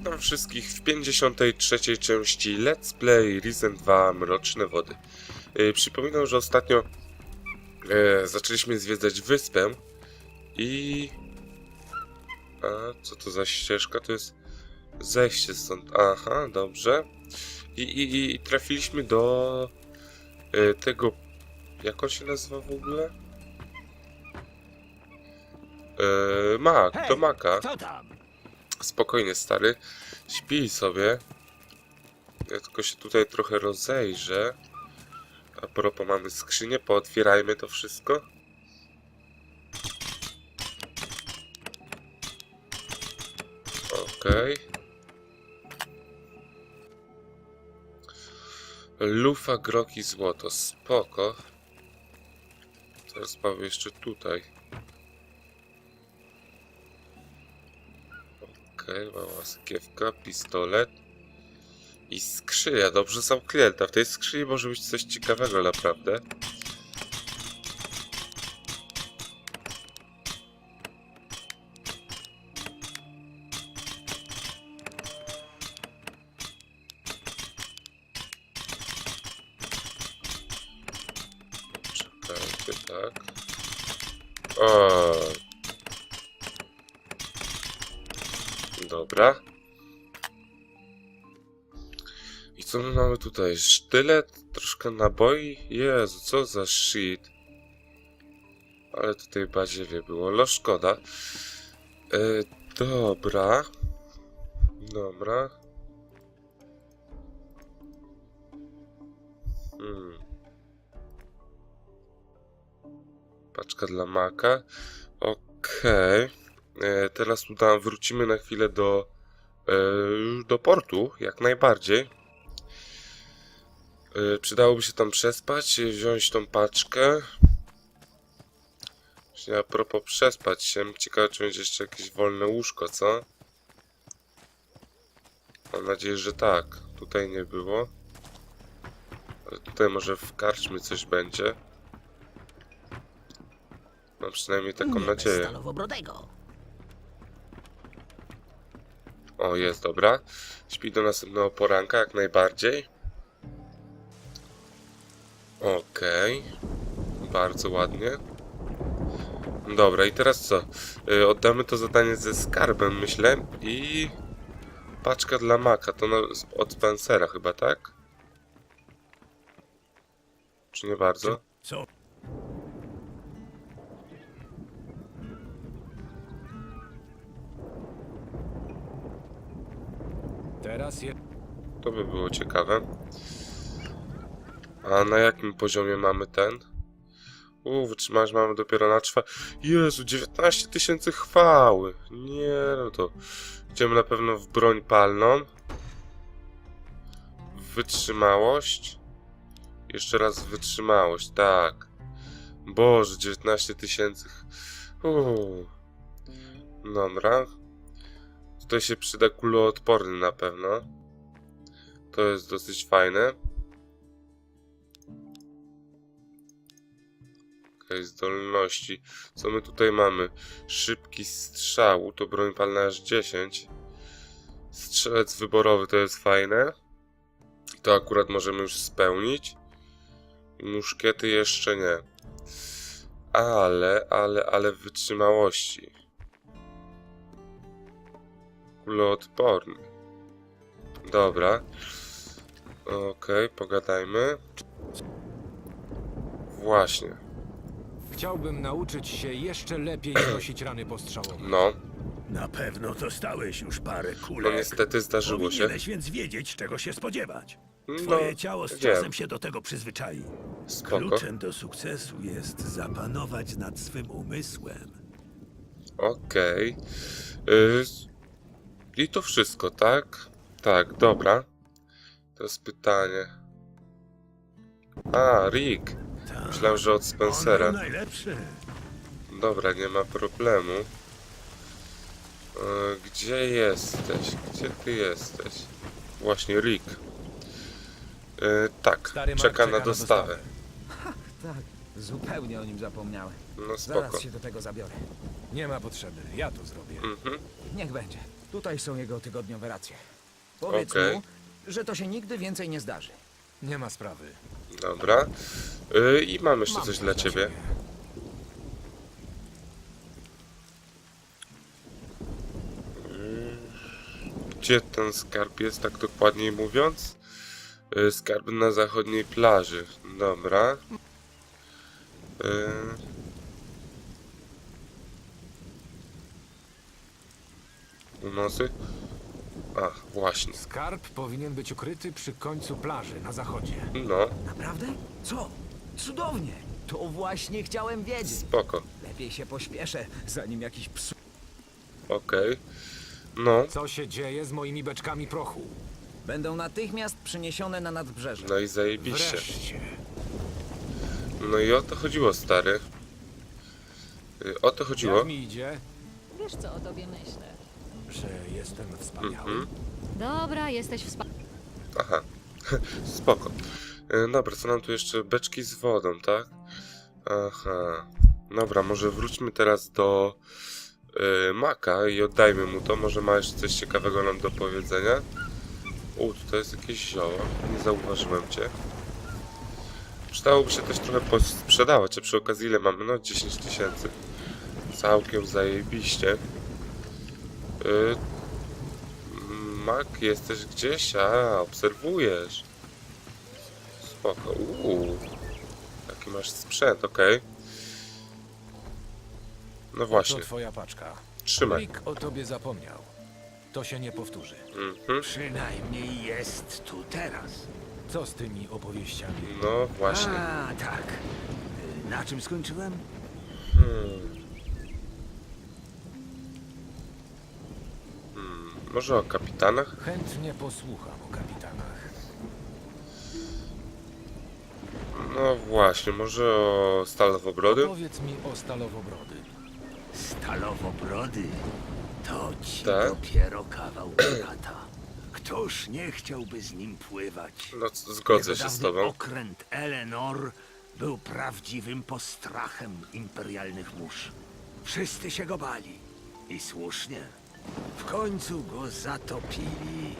Witam wszystkich w 53. części Let's Play Risen 2 Mroczne Wody. Yy, przypominam, że ostatnio yy, zaczęliśmy zwiedzać wyspę i... A, co to za ścieżka? To jest zejście stąd. Aha, dobrze. I, i, i trafiliśmy do yy, tego... Jak on się nazywa w ogóle? Yy, Mak, do Maka. Tam? Spokojnie, stary. Śpij sobie. Ja tylko się tutaj trochę rozejrzę. A propos, mamy skrzynię, pootwierajmy to wszystko. Okej. Lufa, groki, złoto. Spoko. Teraz mamy jeszcze tutaj. Okej, mała sakiewka, pistolet i skrzynia. Dobrze klienta. W tej skrzyni może być coś ciekawego naprawdę. Czekajcie, tak. O, Dobra. I co my mamy tutaj? Sztylet, troszkę naboi? Jezu, co za shit. Ale tutaj badziewie było, no szkoda. E, dobra. Dobra. Hmm. Paczka dla maka. Okej. E, teraz tu tam wrócimy na chwilę do, e, do portu, jak najbardziej. E, przydałoby się tam przespać, wziąć tą paczkę. Właśnie a propos przespać się, ciekawe czy będzie jeszcze jakieś wolne łóżko, co? Mam nadzieję, że tak. Tutaj nie było. Ale tutaj może w karczmie coś będzie. Mam przynajmniej taką nadzieję. O, jest, dobra. Śpi do następnego poranka, jak najbardziej. Okej. Bardzo ładnie. Dobra, i teraz co? Y, oddamy to zadanie ze skarbem, myślę. I... Paczka dla Maka, to na, od Spencera chyba, tak? Czy nie bardzo? Co? Je... To by było ciekawe. A na jakim poziomie mamy ten? Uuu, wytrzymać mamy dopiero na czwa... Jezu, 19 tysięcy chwały! Nie, no to... Idziemy na pewno w broń palną. Wytrzymałość. Jeszcze raz wytrzymałość, tak. Boże, 19 tysięcy... Uuu. Dobra. Tutaj się przyda kuloodporny na pewno. To jest dosyć fajne. Okej, zdolności. Co my tutaj mamy? Szybki strzał, to broń palna aż 10. Strzelec wyborowy to jest fajne. To akurat możemy już spełnić. Muszkiety jeszcze nie. Ale, ale, ale wytrzymałości. Kuloodporny. Dobra. Okej, pogadajmy. Właśnie. Chciałbym nauczyć się jeszcze lepiej nosić rany postrzałowe. No, Na pewno dostałeś już parę no kulek. niestety zdarzyło się. Powinieneś więc wiedzieć, czego się spodziewać. No, Twoje ciało z wiem. czasem się do tego przyzwyczai. Spoko. Kluczem do sukcesu jest zapanować nad swym umysłem. Okej. Y, I to wszystko, tak? Tak, dobra. Teraz pytanie. A, Rick. Myślałem, że od Spencera. najlepszy. Dobra, nie ma problemu. E, Gdzie jesteś? Gdzie ty jesteś? Właśnie, Rick. E, tak, Stary Mark czeka na dostawę. Tak, zupełnie o nim zapomniałem. No Zaraz spoko. się do tego zabiorę. Nie ma potrzeby, ja to zrobię. Mhm. Niech będzie. Tutaj są jego tygodniowe racje. Powiedz Okej. mu, że to się nigdy więcej nie zdarzy. Nie ma sprawy. Dobra. Y, I mam jeszcze Mam coś coś dla ciebie. Gdzie ten skarb jest, tak dokładniej mówiąc? Y, Skarb na zachodniej plaży. Dobra. Y, Unosy? A, właśnie. Skarb powinien być ukryty przy końcu plaży na zachodzie. No, Naprawdę? Co? Cudownie! To właśnie chciałem wiedzieć. spoko. Lepiej się pośpieszę, zanim jakiś psu... Okej. No, Co się dzieje z moimi beczkami prochu? Będą natychmiast przeniesione na nadbrzeże. no i zajebiście. Wreszcie. No i o to chodziło, stary. Y, O to chodziło. Jak mi idzie? Wiesz, co o tobie myślę. Że jestem wspaniały. Mhm. Dobra, jesteś wspaniały. Aha, spoko. Y, Dobra, co nam tu jeszcze? Beczki z wodą, tak? Aha. Dobra, może wróćmy teraz do y, Maka i oddajmy mu to. Może ma jeszcze coś ciekawego nam do powiedzenia. U, tutaj jest jakieś zioło. Nie zauważyłem cię. Przydałoby się też trochę posprzedawać, a przy okazji ile mamy? No 10 tysięcy. Całkiem zajebiście. Y, Mak, jesteś gdzieś? A, obserwujesz. Spoko. Uuu. Jaki masz sprzęt, okej. No To właśnie, twoja paczka. trzymaj. Rick o tobie zapomniał. To się nie powtórzy. Mhm. Przynajmniej jest tu teraz. Co z tymi opowieściami? No właśnie. A, tak. Y, Na czym skończyłem? Hmm. Hmm. Może o kapitanach? Chętnie posłucham o kapitanach. No właśnie, może o Stalowobrody? Powiedz mi o Stalowobrody. Stalowobrody. To ci Tak? dopiero kawał brata. Któż nie chciałby z nim pływać? No, c- zgodzę się z Niedawny tobą. okręt Eleanor był prawdziwym postrachem imperialnych mórz. Wszyscy się go bali. I słusznie. W końcu go zatopili,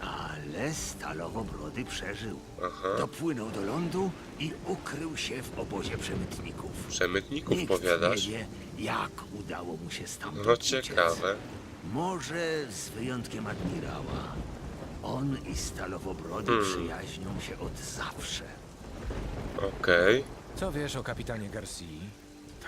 ale Stalowobrody przeżył. Aha. Dopłynął do lądu i ukrył się w obozie przemytników. Przemytników Nikt powiadasz? nie wie, jak udało mu się stamtąd No uciec. ciekawe. Może z wyjątkiem admirała. On i Stalowobrody Hmm. przyjaźnią się od zawsze. Okej. Co wiesz o kapitanie Garcia?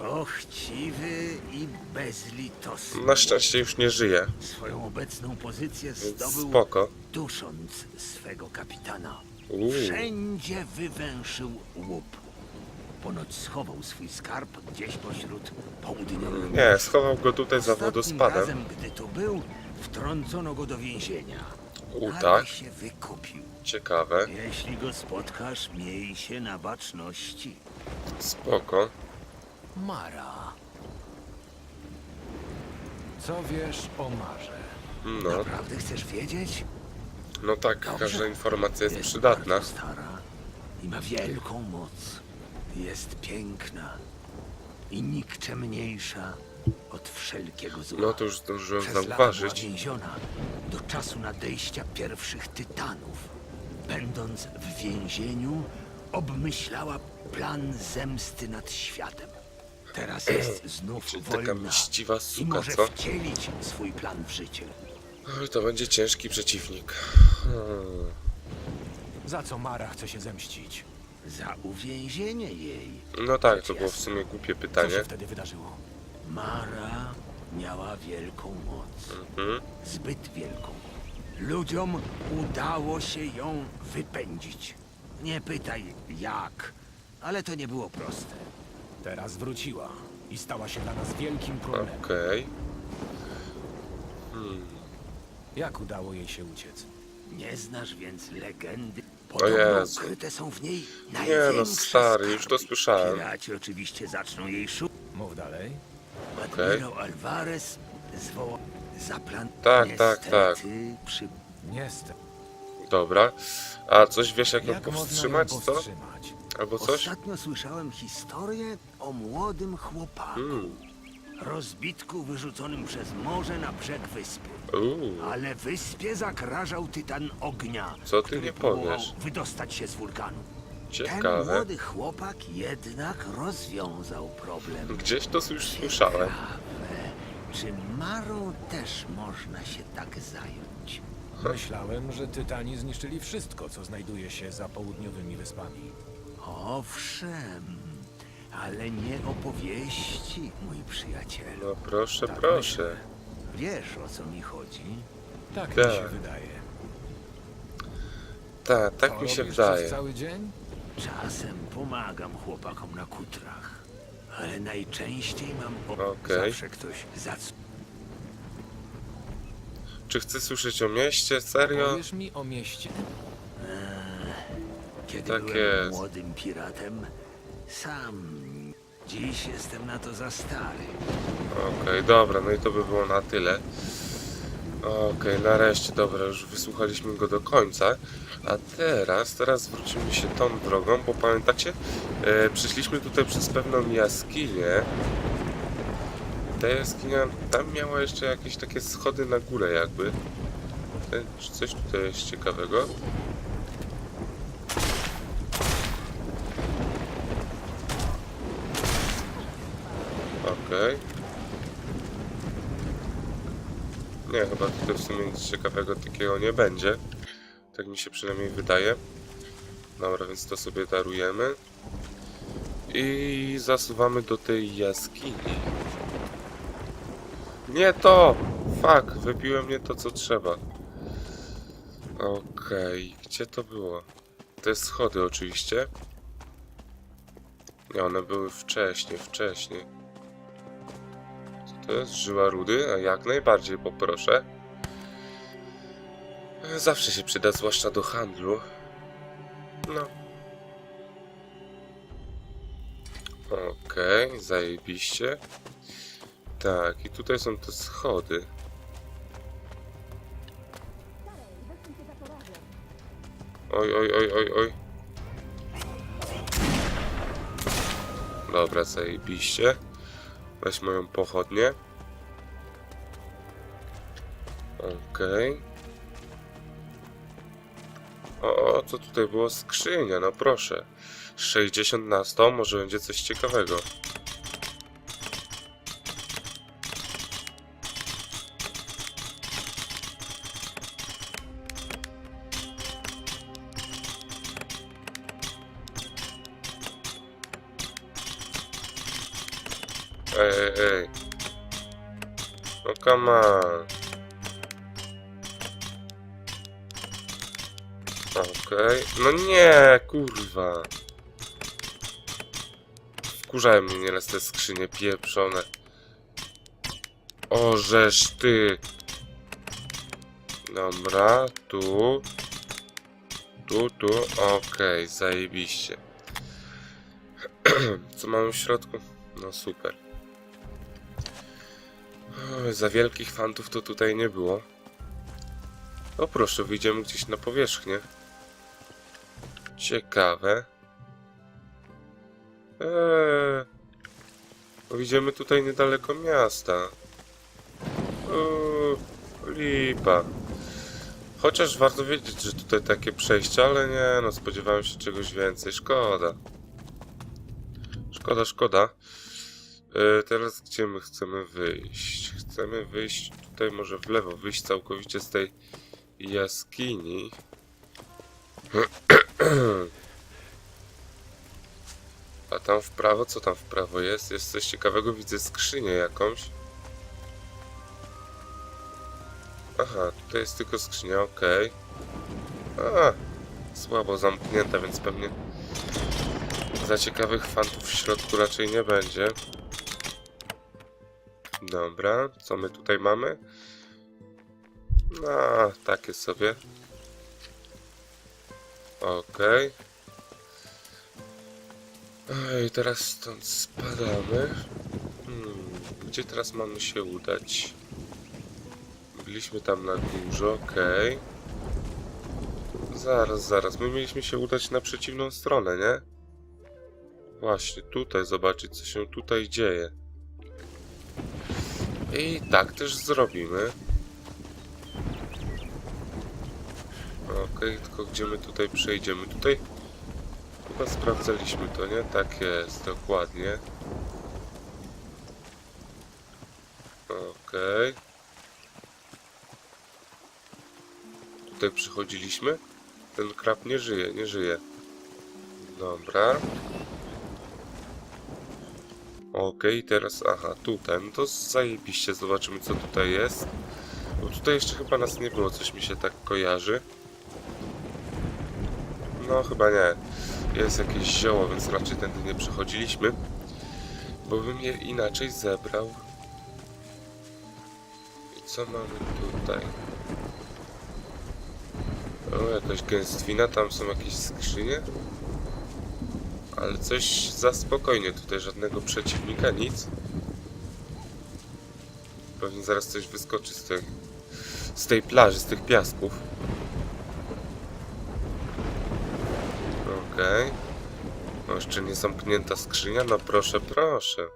To chciwy i bezlitosny. Na szczęście już nie żyje, Swoją obecną pozycję zdobył spoko. dusząc swego kapitana. Uuu. Wszędzie wywęszył łup. Ponoć schował swój skarb gdzieś pośród południowych Nie, schował go tutaj za Ostatnim wodospadem. razem, gdy tu był, wtrącono go do więzienia. U, Ale tak? się wykupił. Ciekawe. Jeśli go spotkasz, miej się na baczności. Spoko. Mara. Co wiesz o Marze? No, Naprawdę chcesz wiedzieć? no tak, każda informacja jest przydatna. bardzo stara i ma wielką moc. Jest piękna i nikczemniejsza od wszelkiego zła. No to już zdążyłem Przez lata była zauważyć. więziona do czasu nadejścia pierwszych tytanów. Będąc w więzieniu, obmyślała plan zemsty nad światem. Teraz jest znów Czyli taka wolna mściwa i suka, może co? wcielić swój plan w życie. Oj, to będzie ciężki przeciwnik. Hmm. Za co Mara chce się zemścić? Za uwięzienie jej No tak, to było w sumie głupie Co pytanie. się wtedy wydarzyło? Mara miała wielką moc. Mhm. Zbyt wielką. Ludziom udało się ją wypędzić. Nie pytaj jak, ale to nie było proste. Teraz wróciła i stała się dla nas wielkim problemem. Okej. Jak udało jej się uciec? Nie znasz więc legendy? O Podobno Jezu. ukryte są w niej Nie największe no, stary, już to skarby. słyszałem. Piraci oczywiście zaczną jej szukać. Mów dalej. Okej. Admirał Alvarez zwołał zaplan... Tak, tak, tak. Niestety, Przy... Niestety. Dobra. A coś wiesz jak ją Jak można ją powstrzymać, co? powstrzymać? Albo coś? Ostatnio słyszałem historię o młodym chłopaku. Hmm. rozbitku wyrzuconym przez morze na brzeg wyspy. Uuu, Ale wyspie zagrażał tytan ognia, Co ty który nie próbował powiesz? wydostać się z wulkanu. Ten ciekawe. młody chłopak jednak rozwiązał problem. Gdzieś to już słyszałem. Ciekawe, czy Marą też można się tak zająć? Myślałem, że Tytani zniszczyli wszystko, co znajduje się za południowymi wyspami. Owszem, ale nie opowieści, mój przyjacielu. No proszę, Tak proszę. Wiesz o co mi chodzi? Tak mi Tak. się wydaje. Tak, tak Co mi się robisz wydaje. Przez cały dzień? Czasem pomagam chłopakom na kutrach, ale najczęściej mam o... Okej. Zawsze ktoś zac... Czy chcę słyszeć o mieście? Serio? Powiesz mi o mieście? Kiedy Tak byłem jest. młodym piratem, sam... Dziś jestem na to za stary. Okej, dobra, no i to by było na tyle. Okej, nareszcie, dobra, już wysłuchaliśmy go do końca. A teraz, teraz wrócimy się tą drogą, bo pamiętacie, e, przyszliśmy tutaj przez pewną jaskinię. Ta jaskinia, tam miała jeszcze jakieś takie schody na górę jakby. E, Czy coś tutaj jest ciekawego? Okej. Nie, chyba tutaj w sumie nic ciekawego takiego nie będzie. Tak mi się przynajmniej wydaje. Dobra, więc to sobie darujemy. I zasuwamy do tej jaskini. Nie to! Fuck, wypiłem nie to co trzeba. Okej, gdzie to było? Te schody oczywiście. Nie, one były wcześniej, wcześniej. To jest? Żyła rudy? A jak najbardziej poproszę. Zawsze się przyda, zwłaszcza do handlu. No. Okej, zajebiście. Tak, i tutaj są te schody. Oj, oj, oj, oj, oj. Dobra, zajebiście. Weź moją pochodnię. Okej. O, o, co tutaj było? Skrzynia, no proszę. 60 na 100, może będzie coś ciekawego. No nie, kurwa. Wkurzają mnie nieraz te skrzynie pieprzone. Ożeż ty. Dobra, tu. Tu, tu, okej, zajebiście. Co mamy w środku? No super. Za wielkich fantów to tutaj nie było. O proszę, wyjdziemy gdzieś na powierzchnię. Ciekawe. Eee, wyjdziemy tutaj niedaleko miasta. Uuu, lipa. Chociaż warto wiedzieć, że tutaj takie przejście, ale nie, no spodziewałem się czegoś więcej. Szkoda. Szkoda, szkoda. E, teraz gdzie my chcemy wyjść? Chcemy wyjść tutaj może w lewo, wyjść całkowicie z tej jaskini. A tam w prawo, co tam w prawo jest? Jest coś ciekawego, widzę skrzynię jakąś. Aha, tutaj jest tylko skrzynia, okej. A, słabo zamknięta, więc pewnie za ciekawych fantów w środku raczej nie będzie. Dobra, co my tutaj mamy? No, takie sobie. Okej. Ej, teraz stąd spadamy. Hmm, gdzie teraz mamy się udać? Byliśmy tam na górze, okej. Zaraz, zaraz. My mieliśmy się udać na przeciwną stronę, nie? Właśnie, tutaj zobaczyć, co się tutaj dzieje. I tak też zrobimy. Okej, tylko gdzie my tutaj przejdziemy? Tutaj chyba sprawdzaliśmy to, nie? Tak jest, dokładnie. Okej. Tutaj przychodziliśmy? Ten krab nie żyje, nie żyje. Dobra. Okej, teraz, aha, tutaj, no to zajebiście, zobaczymy co tutaj jest. Bo tutaj jeszcze chyba nas nie było, coś mi się tak kojarzy. No, chyba nie. Jest jakieś zioło, więc raczej tędy nie przechodziliśmy. Bo bym je inaczej zebrał. I co mamy tutaj? O, jakaś gęstwina, tam są jakieś skrzynie. Ale coś za spokojnie, tutaj żadnego przeciwnika, nic. Pewnie zaraz coś wyskoczy z tej, z tej plaży, z tych piasków. Okej. No jeszcze nie zamknięta skrzynia, no proszę, proszę.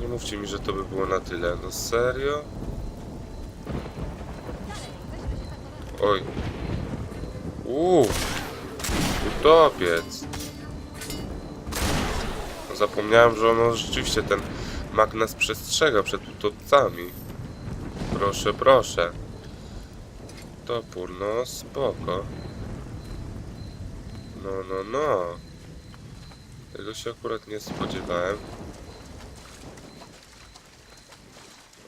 Nie mówcie mi, że to by było na tyle. No serio? Oj. Uuu. Utopiec. No zapomniałem, że ono rzeczywiście ten mag nas przestrzega przed utopcami. Proszę, proszę. Topór, no spoko. No, no, no. Tego się akurat nie spodziewałem.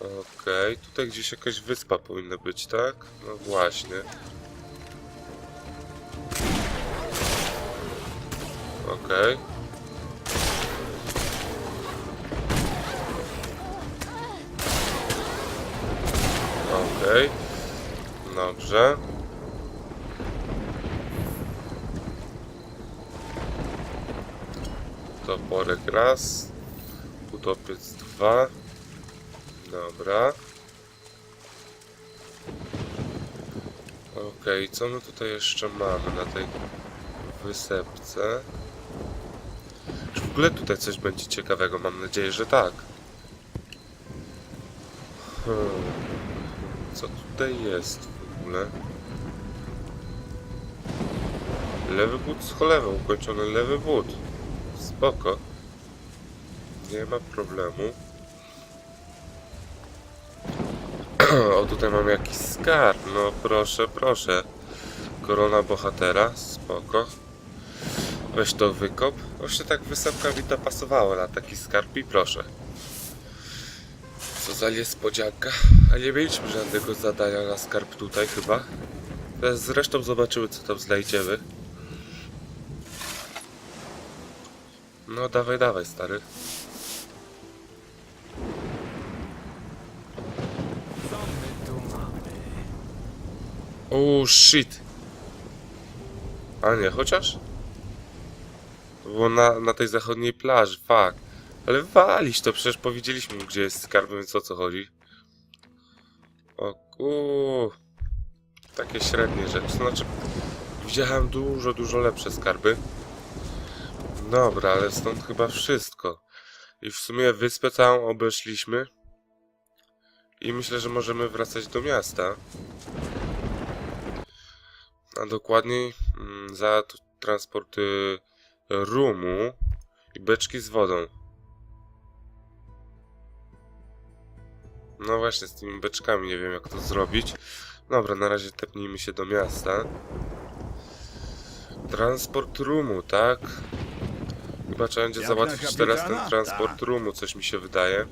Okej, tutaj gdzieś jakaś wyspa powinna być, tak? No właśnie. Okej. Okej. Dobrze. Toporek raz. Utopiec dwa. Dobra. Okej, co my tutaj jeszcze mamy na tej wysepce? Czy w ogóle tutaj coś będzie ciekawego? Mam nadzieję, że tak. Hmm. Co tutaj jest ogóle? Lewy but z cholewą, ukończony lewy but. Spoko. Nie ma problemu. o, tutaj mam jakiś skarb. No proszę, proszę. Korona bohatera. Spoko. Weź to wykop. Właśnie tak wysepka mi to pasowało na taki skarb i proszę. Co za niespodzianka. A nie mieliśmy żadnego zadania na skarb tutaj chyba. Teraz Zresztą zobaczymy co tam znajdziemy. No dawaj, dawaj stary. Oh shit. A nie, chociaż? Było na, na tej zachodniej plaży, fuck. Ale walić to, przecież powiedzieliśmy gdzie jest skarb, więc o co chodzi? O ku. Takie średnie rzeczy. Znaczy, widziałem dużo, dużo lepsze skarby. Dobra, ale stąd chyba wszystko. I w sumie wyspę całą obeszliśmy. I myślę, że możemy wracać do miasta. A dokładniej mm, za t- transport y, rumu i beczki z wodą. No właśnie, z tymi beczkami nie wiem jak to zrobić. Dobra, na razie tepnijmy się do miasta. Transport rumu, tak? Chyba trzeba będzie załatwić teraz ten transport Tak. rumu, coś mi się wydaje.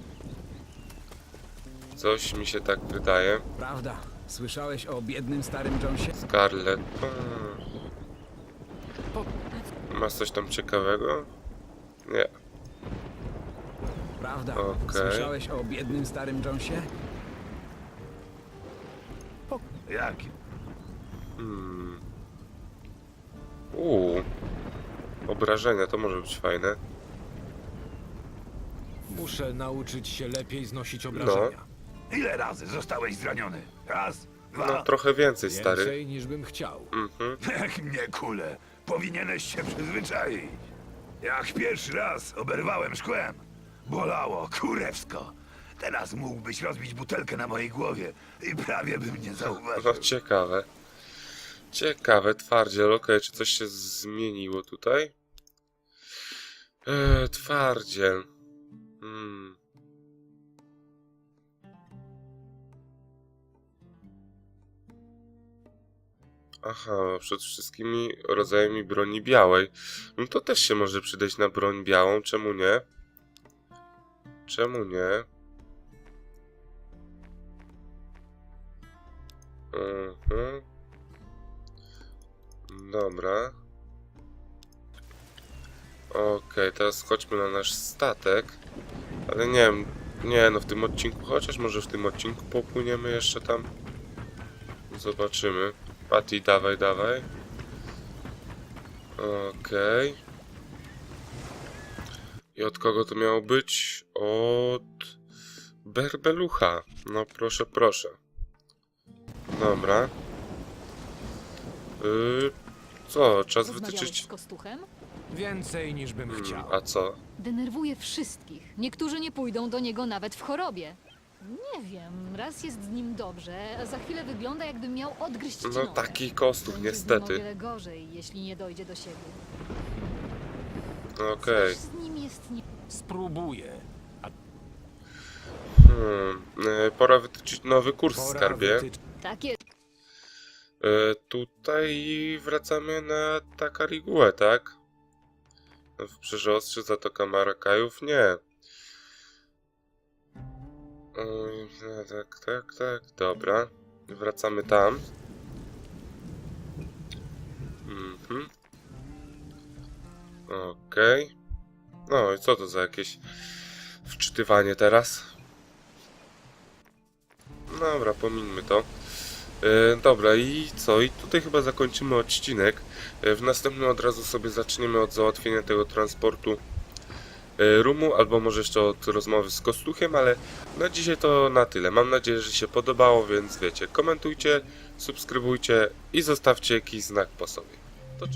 Coś mi się tak wydaje. Prawda. Słyszałeś o biednym starym Jonesie? Scarlett. Hmm. Masz coś tam ciekawego? Nie. Prawda. Okej. Słyszałeś o biednym starym Jonesie? Jaki? Hmm. Uuu. Obrażenia, to może być fajne. Muszę nauczyć się lepiej znosić No. obrażenia. Ile razy zostałeś zraniony? Raz, dwa. No trochę więcej, stary. Więcej niż bym chciał. Mhm. Mnie kule. Powinieneś się przyzwyczaić. Jak pierwszy raz oberwałem szkłem. Bolało, kurewsko. Teraz mógłbyś rozbić butelkę na mojej głowie i prawie bym nie zauważył. No ciekawe. Ciekawe, twardziel. Okej, czy coś się zmieniło tutaj? Eee, twardziel. Hmm. Aha, przed wszystkimi rodzajami broni białej. No to też się może przydać na broń białą, czemu nie? Czemu nie? Mhm. Dobra. Okej, teraz chodźmy na nasz statek. Ale nie wiem, nie no w tym odcinku, chociaż może w tym odcinku popłyniemy jeszcze tam. Zobaczymy. Patty, dawaj, dawaj. Okej. I od kogo to miało być? Od Berbelucha. No proszę, proszę. Dobra. Yy, co, czas wytyczyć... z Kostuchem? Więcej niż bym Hmm, chciał. a co? Denerwuje wszystkich. Niektórzy nie pójdą do niego nawet w chorobie. Nie wiem, raz jest z nim dobrze, a za chwilę wygląda jakby miał odgryźć No nogę. taki Będzie o niestety. wiele gorzej, jeśli nie dojdzie do siebie. Okej. Nim jest nie... Spróbuję. Hmm. e, Pora wytyczyć nowy kurs, Pora skarbie. wytycz- Takie... E, tutaj wracamy na Takariguę, tak? W Przerzostrzy, Zatoka Marakajów? Nie. No, tak, tak, tak, dobra. Wracamy tam. Mhm. Okej. No i co to za jakieś wczytywanie teraz? Dobra, pomińmy to. E, dobra, i co? I tutaj chyba zakończymy odcinek. E, w następnym od razu sobie zaczniemy od załatwienia tego transportu e, rumu, albo może jeszcze od rozmowy z Kostuchem, ale na dzisiaj to na tyle. Mam nadzieję, że się podobało, więc wiecie, komentujcie, subskrybujcie i zostawcie jakiś znak po sobie. To.